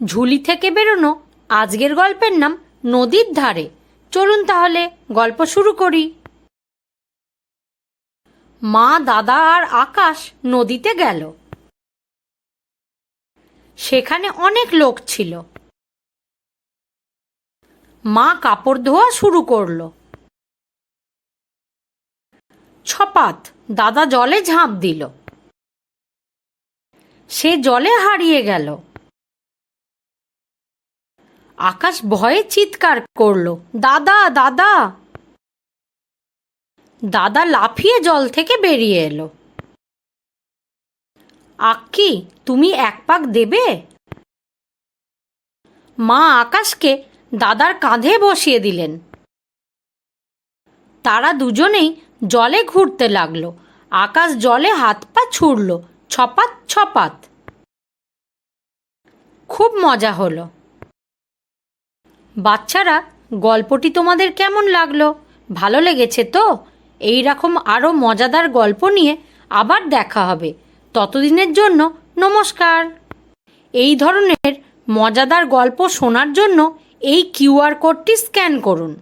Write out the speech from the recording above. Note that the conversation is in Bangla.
ঝুলি থেকে বেরোনো আজকের গল্পের নাম নদীর ধারে। চলুন তাহলে গল্প শুরু করি। মা, দাদা আর আকাশ নদীতে গেল। সেখানে অনেক লোক ছিল। মা কাপড় ধোয়া শুরু করল। ছপাত দাদা জলে ঝাঁপ দিল। সে জলে হারিয়ে গেল। আকাশ ভয়ে চিৎকার করল, দাদা দাদা! দাদা লাফিয়ে জল থেকে বেরিয়ে এলো। আক্কি, তুমি এক পাক দেবে? মা আকাশকে দাদার কাঁধে বসিয়ে দিলেন। তারা দুজনেই জলে ঘুরতে লাগল। আকাশ জলে হাত পা ছুড়ল, ছপাত ছপাত। খুব মজা হলো। বাচ্চারা, গল্পটি তোমাদের কেমন লাগল? ভালো লেগেছে তো? এই রকম আরও মজাদার গল্প নিয়ে আবার দেখা হবে। ততদিনের জন্য নমস্কার। এই ধরনের মজাদার গল্প শোনার জন্য এই কিউআর কোডটি স্ক্যান করুন।